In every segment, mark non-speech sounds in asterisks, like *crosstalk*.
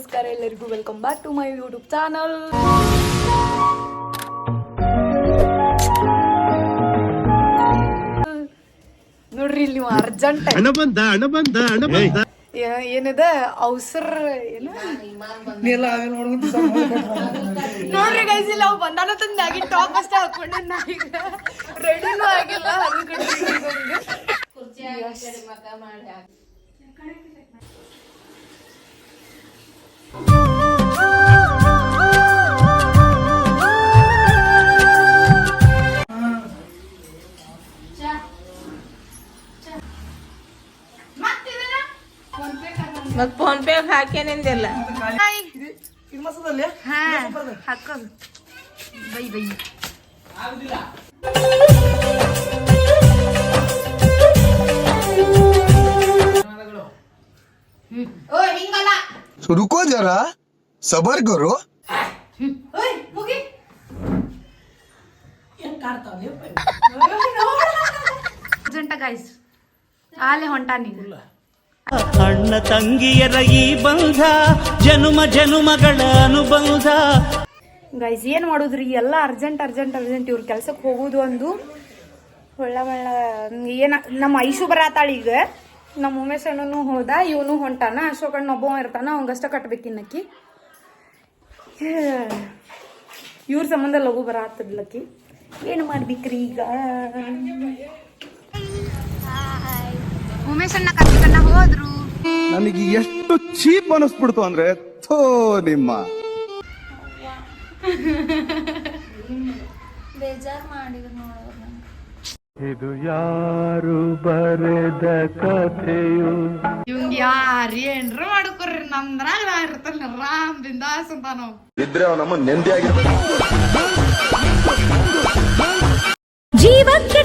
ನಮಸ್ಕಾರ ಎಲ್ಲರಿಗೂ. Welcome back to my YouTube channel ನೋಡ್ರಿ ಇಲ್ಲಿ ಅರ್ಜೆಂಟ್ ಏನದ ಬಂದ ಅಣ್ಣ ಬಂದ ಹಣ ಬಂದ. ಏನಿದೆ? ಅವಸರ ಏನು? ನೋಡ್ರಿ ಗೈಸ್ ಇಲ್ಲ ಅವ್ ಬಂದಾನ ಮ್ಯಾಗಿನ್ ಟಾಪ್ ಅಷ್ಟೇ ಹಾಕೊಂಡೆ ನಾ ಈಗ. ರೆಡಿನೂ ಆಗಿಲ್ಲ ಅದು ಕಡೆ ಮತ್ ಫೋನ್ ಪೇ ಹಾಕ್ಯಾನಿಂದಿಲ್ಲ ಹಾ ಹಾಕೋದು ಬೈ ಬೈ तो रुको जरा सबर करो ಅರ್ಜೆಂಟ ಗೈಸ್ ಆಲೆ ಹೊಂಟಾನೀಗ ಅಣ್ಣ ತಂಗಿಯರ ಈ ಬಂಧ, ಜನುಮ ಜನುಮಗಳ ಅನುಬಂಧ. ಗೈಸ್ ಏನು ಮಾಡೋದ್ರಿ? ಎಲ್ಲ ಅರ್ಜೆಂಟ್ ಅರ್ಜೆಂಟ್ ಅರ್ಜೆಂಟ್ ಇವ್ರ ಕೆಲ್ಸಕ್ಕೆ ಹೋಗೋದು ಒಂದು ಒಳ್ಳ ಒಳ್ಳ ಏನ ನಮ್ಮ ಐಶು ಬರಾತಾಳ ಈಗ. ನಮ್ಮ ಉಮೇಶ್ ಅಣ್ಣನು ಹೋದ, ಇವನು ಹೊಂಟಾನ. ಅಶೋಕಣ್ಣ ಒಬ್ಬ ಇರ್ತಾನ, ಅವಂಗಷ್ಟ ಕಟ್ಬೇಕಿನ್ನಕ್ಕಿ ಇವ್ರ ಸಂಬಂಧ ಲಘು ಬರಾತದ್ಲಕ್ಕಿ ಏನು ಮಾಡ್ಬೇಕ್ರಿ ಈಗ ಉಮೇಶ್ ಅಣ್ಣ ಕರ್ಕಣ್ಣ ಹೋದ್ರು. ನನಗೆ ಎಷ್ಟು ಚೀಪ್ ಅನಿಸ್ಬಿಡ್ತು ಅಂದ್ರೆ ಥೋ ನಿಮ್ಮ. ಇದು ಯಾರು ಬರೆದ ಕಥೆಯು? ಇವಂಗ ಯಾರು ಏನ್ರ ಮಾಡ್ಕೊರ್ರಿ ನಮ್ದ್ರಾಗ ನಾ ಇರ್ತಲ್ಲ ರಾಮ್ ಬಿಂದಾಸ್ ಅಂತ ನಾವು. ಇದ್ರೆ ನಮ್ಮ ನೆಮ್ಮದಿ ಆಗಿರ್ಬೇಕು. ಜೀವಕ್ಕೆ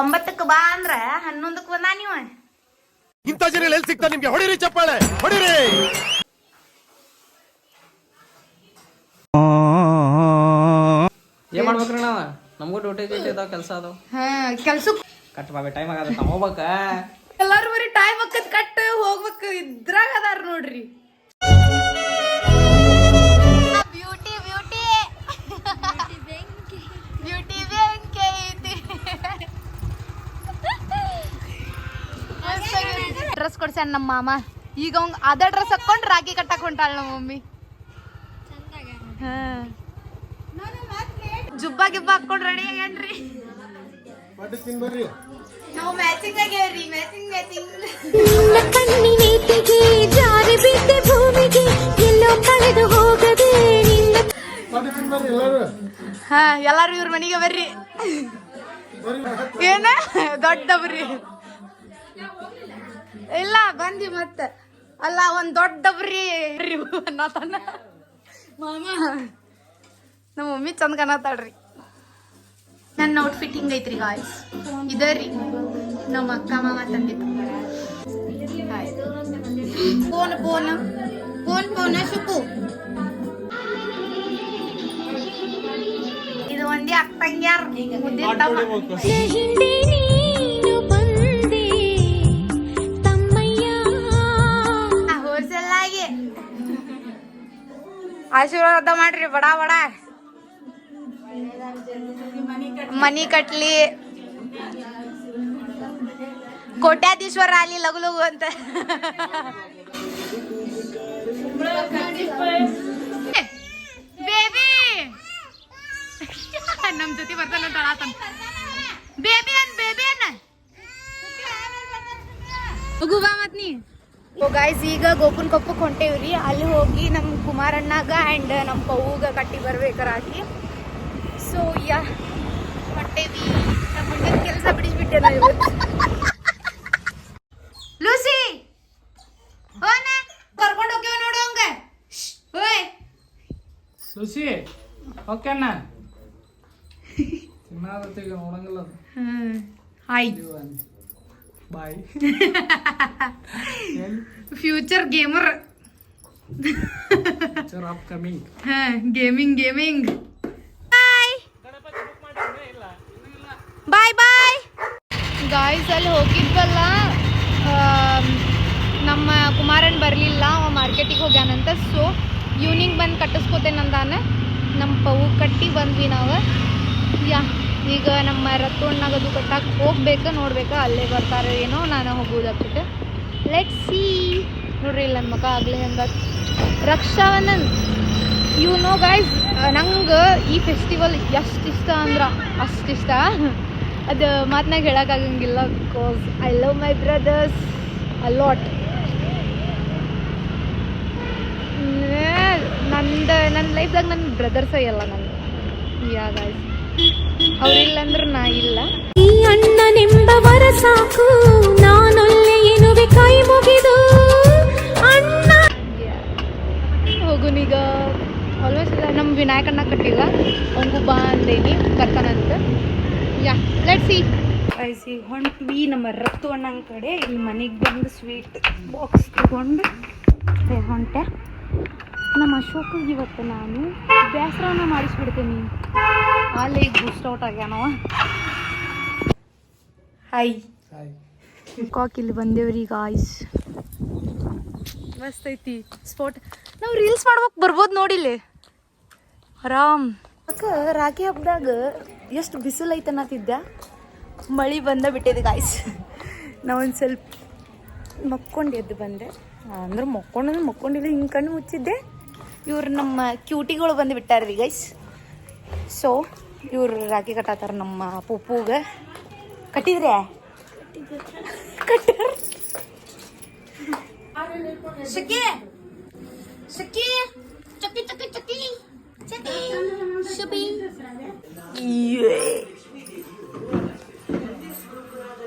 ಒಂಬತ್ತಕ್ಕೆ ಬಾ ಅಂದ್ರ ಹನ್ನೊಂದಕ್ಕೆ ಬಂದ ನೀವ. ಇಂಥ ಜನ ಎಲ್ಲಿ ಸಿಗ್ತಾ ನಿಮ್ಗೆ? ಹೊಡಿರಿ ಚಪ್ಪಾಳೆ ಹೊಡಿರಿ. ಏನ್ ಮಾಡ್ಬೇಕ್ರಿ ನಾವ ನಮಗೂ ಡ್ಯೂಟಿ ಗೀಟಿ ಇದಾವ ಕೆಲಸ ಅದಾವ. ಹಾ ಕೆಲ್ಸಕ್ ಕಟ್ ಬಾಬಿ ಟೈಮ್ ಆಗದ ನಾವು ಹೋಗ್ಬೇಕ. ಎಲ್ಲಾರು ಬರೀ ಟೈಮ್ ಹಾಕದ್ ಕಟ್ ಹೋಗ್ಬೇಕು ಇದ್ರಾಗ ಅದಾರ ನೋಡ್ರಿ. ನಮ್ಮ ಮಾಮ. ಈಗ ಅವಂಗ ಅದ ಡ್ರೆಸ್ ಹಾಕೊಂಡ್ ರಾಗಿ ಕಟ್ಟಕ್ ಹೊಂಟಾಳ ನಮ್ಮ ಮಮ್ಮಿ. ಹಾ. ಜುಬ್ಬ ಗಿಬ್ಬ ಹಾಕೊಂಡ್ ರೆಡಿ ಆಗ್ಯಾನ್ರಿ ನಾವು ಮ್ಯಾಚಿಂಗ್ ಆಗ್ಯಾವ್ರಿ ಮ್ಯಾಚಿಂಗ್ ಮ್ಯಾಚಿಂಗ್ ನಿನ್ನ ಕಣ್ಣಿನೇತಿಗೆ ಜಾರಿ ಬಿದ್ದೆ ಭೂಮಿಗೆ ಎಲ್ಲೋ ಕಳೆದು ಹೋಗದೆ ನಿನ್ನ ಹಾ ಎಲ್ಲಾರು ಇವ್ರ ಮನೆಗೆ ಬರ್ರಿ. ಏನ? ದೊಡ್ಡಬ್ರಿ. ಇಲ್ಲ ಬಂದಿ ಮತ್ತೆ. ಅಲ್ಲ ಒಂದ್ ದೊಡ್ಡಬ್ರಿ ಅನ್ನತಾನ ಮಾಮ ನಮ್ಮ ಮಮ್ಮಿ ಚಂದ ಕಾಣತಾಳ್ರಿ ನನ್ನ ಔಟ್ ಫಿಟ್ಟಿಂಗ್ ಹಿಂಗೈತ್ರಿ ಗಾಯ್ಸ್ ಇದೇ ರೀ. ನಮ್ಮ ಅಕ್ಕ ಮಾಮ ತಂದಿ. ಫೋನ್ ಫೋನ್ ಫೋನ್ ಫೋನ್ ಶುಕು. ಇದು ಒಂದೇ ಅಕ್ಕ ತಂಗ್ಯಾರ ತಮ್ಮ. ಆಶೀರ್ವಾದ ಮಾಡ್ರಿ ಬಡ ಬಡ ಮನಿ ಕಟ್ಲಿ ಕೋಟ್ಯಾಧೀಶ್ವರ ಅಲ್ಲಿ ಲಗು ಲಗು ಅಂತ ಬೇಬಿ ನಮ್ ಜೊತೆ ಬರ್ತಾನ ತಳಾತನ್ ಬೇಬಿ ಅನ್ ಬೇಬಿ ಅನ್ನ ಹೋಗು ಬಾ ಮತ್ ನೀ ಗಾಯ್ಸ್ ಈಗ ಗೋಪುನ್ ಕೊಪ್ಪಕ್ಕೆ ಹೊಂಟೇವ್ರಿ ಅಲ್ಲಿ ಹೋಗಿ ನಮ್ಮ ಕುಮಾರಣ್ಣಾಗ ಆ್ಯಂಡ್ ನಮ್ಮ ಪವ್ಗ ಕಟ್ಟಿ ಬರ್ಬೇಕಾರಾಗಿ ಸೊ ಯಾ ಹೊಂಟೇವಿ ನಮ್ಮ ಮುಂದಿನ ಕೆಲಸ ಬಿಡಿಸ್ಬಿಟ್ಟೆ ನಾವು ಲೂಸಿ! ಕರ್ಕೊಂಡು ಹೋಗ್ಯವ ನೋಡು ಹಂಗ. ಓಯ್ ಸುಸಿ ಓಕೆ ಅಣ್ಣ? ತಿನ್ನಾದತ್ತೀಗ ನೋಡಂಗಿಲ್ಲ ಅದು. ಹಾಯ್ ಬಾಯ್ ಫ್ಯೂಚರ್ ಗೇಮರ್ ಚರ್ ಅಪ್ ಕಮಿಂಗ್ ಹಾ gaming gaming bye bye bye guys ಅಲ್ಲಿ ಹೋಗಿದ್ವಲ್ಲ ಆ, ಹಸ್ಬೆಂಡ್ ಬರಲಿಲ್ಲ ಅವ ಮಾರ್ಕೆಟಿಗೆ ಹೋಗ್ಯಾನಂತ. ಸೊ ಈವ್ನಿಂಗ್ ಬಂದು ಕಟ್ಟಿಸ್ಕೋತೇನಂದಾನ ನಮ್ಮ ಪವು ಕಟ್ಟಿ ಬಂದ್ವಿ ನಾವು. ಯಾ ಈಗ ನಮ್ಮ ರತ್ತೋಣ್ಣಾಗದು ಕಟ್ಟಕ್ಕೆ ಹೋಗ್ಬೇಕು, ನೋಡ್ಬೇಕು, ಅಲ್ಲೇ ಬರ್ತಾರೆ ಏನೋ, ನಾನು ಹೋಗೋದಾಗ್ತೈತೆ ಲೆಟ್ ಸಿ ನೋಡ್ರಿ ಇಲ್ಲ ನನ್ನ ಮಗ ಆಗಲೇ ಹಂಗ ರಕ್ಷಾವನನ್ ಯು ನೋ ಗೈಸ್ ನಂಗೆ ಈ ಫೆಸ್ಟಿವಲ್ ಎಷ್ಟು ಇಷ್ಟ ಅಂದ್ರೆ, ಅಷ್ಟು ಇಷ್ಟ. ಅದು ಮಾತನಾಗ ಹೇಳೋಕ್ಕಾಗಂಗಿಲ್ಲ because I love my brothers a lot ನಂದು ನನ್ನ ಲೈಫ್ದಾಗ ನನ್ನ ಬ್ರದರ್ಸೇ ಇಲ್ಲ ನನಗೆ ಯಾ ಗೈಸ್ ಅವ್ರಿಲ್ಲ ಅಂದ್ರೆ ನಾ ಇಲ್ಲ. ಈ ಅಣ್ಣನೆಂಬವರ ಸಾಕು ನಾನೊಲ್ಲೆ ಎನ್ನುವೆ ಕೈ ಮುಗಿದು. ಅಣ್ಣ ಹೋಗುನೀಗ ಆಲ್ಮೋಸ್ಟ್ ನಮ್ಮ ವಿನಾಯಕಣ್ಣ ಕಟ್ಟಿಲ್ಲ. ಅವನಿಗೂ ಬಾ ಅಂದೇನಿ ಬರ್ತಾನಂತ ಯಾ ಲೆಟ್ ಸಿ ಐಸಿ ಹೊಂಟ್ವಿ ನಮ್ಮ ರತ್ತು ಅಣ್ಣನ ಕಡೆ. ಈ ಮನೆಗೆ ಬಂದು ಸ್ವೀಟ್ ಬಾಕ್ಸ್ ತಗೊಂಡು ಹೊಂಟೆ. ನಮ್ಮ ಅಶೋಕ್ ಇವತ್ತು ನಾನು ಬೇಸರನ ಮಾಡಿಸ್ಬಿಡ್ತೀನಿ. ಅಲ್ಲಿ ಬೂಸ್ಟ್ ಔಟ್ ಆಗ್ಯಾನವ. ಹಾಯ್ ಹಾಯ್ ಕಾಕ್ ಇಲ್ಲಿ ಬಂದೇವ್ರಿ ಗಾಯ್ಸ್ ಮಸ್ತ್ ಐತಿ. ಸ್ಪಾಟ್ ನಾವು ರೀಲ್ಸ್ ಮಾಡ್ಬೇಕು ಬರ್ಬೋದು ನೋಡಿಲ್ಲಿ ಆರಾಮ್. ಅಕ್ಕ ರಾಖಿ ಹಬ್ಬದಾಗ ಎಷ್ಟು ಬಿಸಿಲು ಐತೆ ಅನ್ನತ್ತಿದ್ದೆ ಮಳೆ ಬಂದ ಬಿಟ್ಟಿದೆ ಗಾಯ್ಸ್ ನಾವೊಂದು ಸ್ವಲ್ಪ ಮಕ್ಕೊಂಡು ಎದ್ದು ಬಂದೆ. ಅಂದ್ರೆ ಮಕ್ಕೊಂಡ್ರೆ ಮಕ್ಕೊಂಡಿಲ್ಲ ಹಿಂಗೆ ಕಣ್ಣು ಮುಚ್ಚಿದ್ದೆ. ಇವ್ರು ನಮ್ಮ ಕ್ಯೂಟಿಗಳು ಬಂದು ಬಿಟ್ಟಾರ್ರಿ ಗೈಸ್ ಸೊ ಇವ್ರು ರಾಖಿ ಕಟ್ಟಾತಾರ ನಮ್ಮ ಪುಪ್ಪುಗೆ ಕಟ್ಟಿದ್ರೆ ಕಟ್ಟಾರ.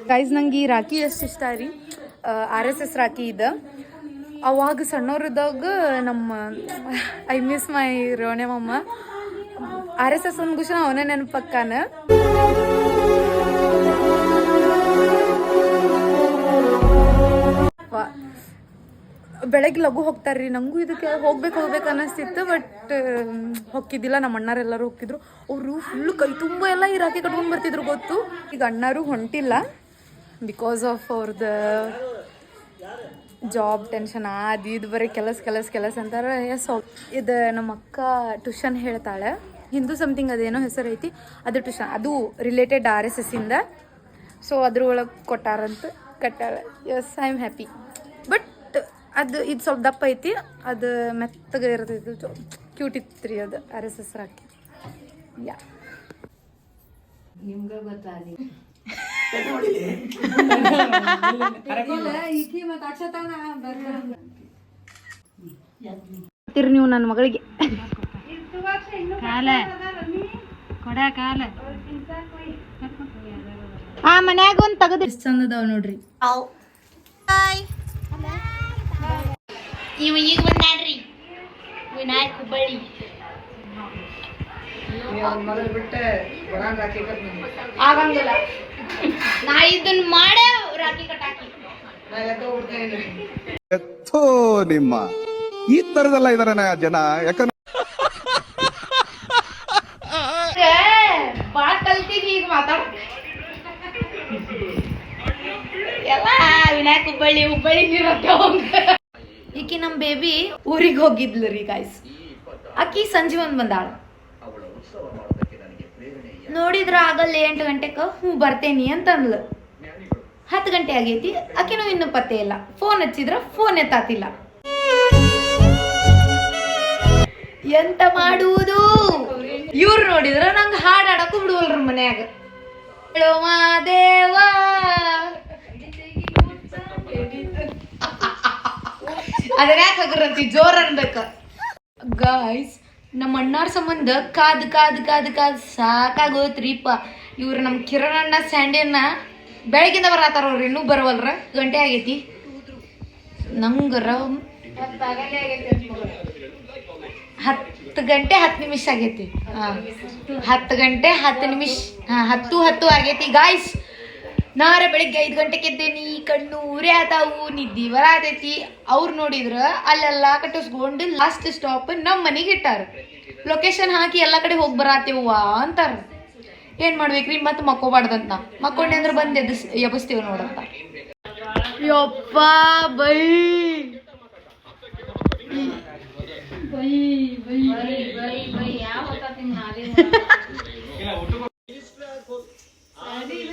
ಗೈಸ್ ನಂಗೆ ಈ ರಾಖಿ ಎಷ್ಟು ಇಷ್ಟ ರೀ. ಆರ್ ಎಸ್ ಎಸ್ ರಾಖಿ ಇದೆ. ಅವಾಗ ಸಣ್ಣವ್ರಿದ್ದಾಗ ನಮ್ಮ ಐ ಮಿಸ್ ಮೈ ರೋಣೆ ಮಮ್ಮ ಆರ್ ಎಸ್ ಎಸ್ ಅಂದ್ಗುಷನ ಅವನೇ ನೆನಪಕ್ಕಾನ. ಬೆಳಗ್ಗೆ ಲಘು ಹೋಗ್ತಾರ್ರಿ. ನಂಗೂ ಇದಕ್ಕೆ ಹೋಗ್ಬೇಕು ಹೋಗ್ಬೇಕು ಅನ್ನಿಸ್ತಿತ್ತು, ಬಟ್ ಹೋಗಿದ್ದಿಲ್ಲ ನಮ್ಮ ಅಣ್ಣಾರೆಲ್ಲರೂ ಹೋಗ್ತಿದ್ರು. ಅವರು ಫುಲ್ ಕೈ ತುಂಬ ಎಲ್ಲ ಈ ರಾಖಿ ಕಟ್ಕೊಂಡು ಬರ್ತಿದ್ರು, ಗೊತ್ತು. ಈಗ ಅಣ್ಣಾರು ಹೊಂಟಿಲ್ಲ. ಬಿಕಾಸ್ ಆಫ್ ಅವ್ರದ ಜಾಬ್ ಟೆನ್ಷನ್ ಅದು ಇದು ಬರೀ ಕೆಲಸ ಕೆಲಸ ಕೆಲಸ ಅಂತಾರೆ. ಎಸ್ ಇದು ನಮ್ಮ ಅಕ್ಕ ಟ್ಯೂಷನ್ ಹೇಳ್ತಾಳೆ. ಹಿಂದೂ ಸಮಥಿಂಗ್ ಅದೇನೋ ಹೆಸರು ಐತಿ ಅದು ಟ್ಯೂಷನ್ ಅದು ರಿಲೇಟೆಡ್ ಆರ್ ಎಸ್ ಎಸ್ ಇಂದ ಸೊ ಅದ್ರೊಳಗೆ ಕೊಟ್ಟಾರಂತ ಕಟ್ಟಾರ yes I am happy but ಅದು ಇದು ಸ್ವಲ್ಪ ದಪ್ಪ ಐತಿ ಅದು ಮೆತ್ತಗೆ ಇರ್ತೈತಿ ಕ್ಯೂಟ್ ಇತ್ತು ರೀ ಅದು ಆರ್ ಎಸ್ ಎಸ್ ಹಾಕಿ ಯಾ ಬರ್ತೀರಿ ನೀವು ನನ್ನ ಮಗಳಿಗೆ ಕೊಡ ಕಾಲ. ಆ ಮನ್ಯಾಗ ಒಂದು ತೆಗದು. ಎಷ್ಟು ಚಂದ ಅದಾವ ನೋಡ್ರಿ ಇವ ಈಗ ಬಂದಾಡ್ರಿ ವಿನಾಯಕ್ ಹುಬ್ಬಳ್ಳಿ. ಆಗಂಗಿಲ್ಲ. ನಾ ಇದನ್ನ ಮಾಡೇ ರಾಖಿ ಕಟ್ಟಾಕಿ ನಿಮ್ಮ. ಈ ತರದಲ್ಲ ಇದಾರೆ ಜನ. ಯಾಕಂದ್ರೆ ಬಾಳ ಕಲ್ತೀನಿ ಈಗ ಮಾತಾಡ ಎಲ್ಲ ವಿನಾಯಕ್ ಹುಬ್ಬಳ್ಳಿ? ಹುಬ್ಬಳ್ಳಿ ಈಕಿ ನಮ್ ಬೇಬಿ ಊರಿಗೆ ಹೋಗಿದ್ಲು ರೀ ಗಾಯ್ಸ್ ಆಕಿ ಸಂಜೆ ಒಂದ್ ಬಂದಾಳ. ನೋಡಿದ್ರ ಆಗಲ್ಲ ಎಂಟು ಗಂಟೆಗೆ ಹ್ಞೂ ಬರ್ತೇನಿ ಅಂತಂದ್ಲು. ಹತ್ತು ಗಂಟೆ ಆಗೈತಿ ಆಕಿನೂ ಇನ್ನೂ ಪತ್ತೆ ಇಲ್ಲ. ಫೋನ್ ಹಚ್ಚಿದ್ರ ಫೋನ್ ಎತ್ತಾತಿಲ್ಲ. ಎಂತ ಮಾಡುವುದು? ಇವ್ರು ನೋಡಿದ್ರ ನಂಗೆ ಹಾಡಾಡಕ್ಕೂ ಬಿಡುವಲ್ರ ಮನ್ಯಾಗ. ಹೇಳೋ ಮಾದೇವ ಅದನ್ನ ಯಾಕೆ ಹಗರಂತಿ? ಜೋರ್ ಗಾಯ್ಸ್ ನಮ್ಮ ಅಣ್ಣಾರ್ ಸಂಬಂಧ ಕಾದ್ ಕಾದ್ ಕಾದ್ ಕಾದ್ ಸಾಕಾಗೋತ್ರಿಪ್ಪ ಇವ್ರು ನಮ್ಮ ಕಿರಣ್ ಅಣ್ಣ ಸ್ಯಾಂಡಿಯನ್ನ ಬೆಳಗಿಂದ ಬರತ್ತಾರ ಅವ್ರು, ಇನ್ನೂ ಬರವಲ್ರ? ಗಂಟೆ ಆಗೈತಿ. ನಂಗರ ಹತ್ತು ಗಂಟೆ ಹತ್ತು ನಿಮಿಷ ಆಗೈತಿ. ಹತ್ತು ಗಂಟೆ ಹತ್ತು ನಿಮಿಷ ಹತ್ತು ಹತ್ತು ಆಗೈತಿ. ಗಾಯ್ಸ್ ನಾರ ಬೆಳಿಗ್ಗೆ ಐದು ಗಂಟೆಗೆ ಎದ್ದೇನಿ ಕಣ್ಣು ಉರಿ ಆತಾವು ನಿದ್ದಿ ಬರಾತೈತಿ ಅವ್ರು ನೋಡಿದ್ರ ಅಲ್ಲೆಲ್ಲ ಕಟ್ಟಿಸ್ಕೊಂಡು ಲಾಸ್ಟ್ ಸ್ಟಾಪ್ ನಮ್ಮ ಮನೆಗೆ ಇಟ್ಟಾರ. ಲೊಕೇಶನ್ ಹಾಕಿ ಎಲ್ಲ ಕಡೆ ಹೋಗಿ ಬರಾತೇವ ಅಂತಾರ. ಏನ್ ಮಾಡ್ಬೇಕ್ರಿ? ಮತ್ತೆ ಮಕ್ಕೋಬಾರ್ದಂತ. ಮಕ್ಕೊಂಡೆ ಅಂದ್ರೆ ಬಂದು ಎದಸ್ ಎಬಸ್ತೇವ್ ನೋಡಂತ. ಯಪ್ಪ ಬೈ. *laughs*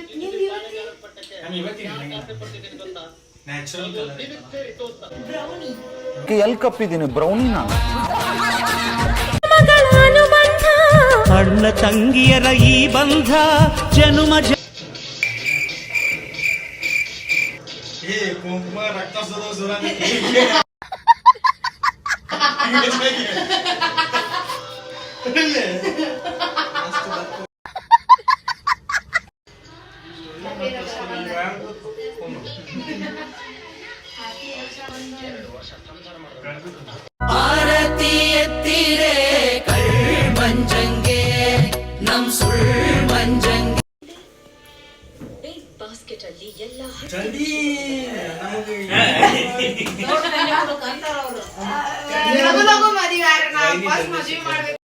ಎಲ್ ಕಪ್ಪಿದ್ದೀನಿ ಬ್ರೌನಿ ನಾನು ಮಗಳ ಅನುಬಂಧ ಅಣ್ಣ ತಂಗಿಯರ ಈ ಬಂಧ ಜನುಮ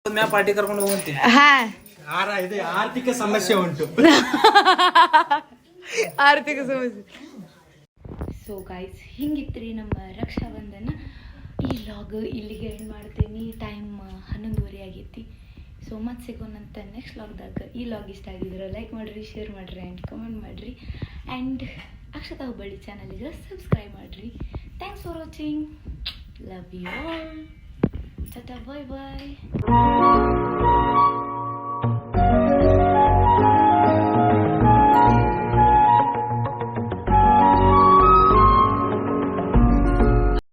ಜ ಪಾರ್ಟಿ ಕರ್ಕೊಂಡು ಹೋಗಂತೀನಿ ಹಾ ಆರ ಇದು ಆರ್ಥಿಕ ಸಮಸ್ಯೆ ಉಂಟು. *laughs* ಆರ್ಥಿಕ ಸಮಸ್ಯೆ ಸೊ ಗಾಯ್ಸ್ ಹಿಂಗಿತ್ರಿ ನಮ್ಮ ರಕ್ಷಾಬಂಧನ? ಈ ಲಾಗ್ ಇಲ್ಲಿಗೆ ಎಂಡ್ ಮಾಡ್ತೀನಿ. ಟೈಮ್ ಹನ್ನೊಂದುವರೆ ಆಗೈತಿ. ಸೊ ಮತ್ತೆ ಸಿಗೋಣಂತ ನೆಕ್ಸ್ಟ್ ಲಾಗ್ದಾಗ ಈ ಲಾಗ್ ಇಷ್ಟ ಆಗಿದ್ರೆ ಲೈಕ್ ಮಾಡಿರಿ ಶೇರ್ ಮಾಡಿರಿ ಆ್ಯಂಡ್ ಕಮೆಂಟ್ ಮಾಡಿರಿ. ಆ್ಯಂಡ್ ಅಕ್ಷತಾ ಹುಬ್ಬಳ್ಳಿ ಚಾನಲಿಗೆ ಸಬ್ಸ್ಕ್ರೈಬ್ ಮಾಡಿರಿ. Thanks for watching love you all bye bye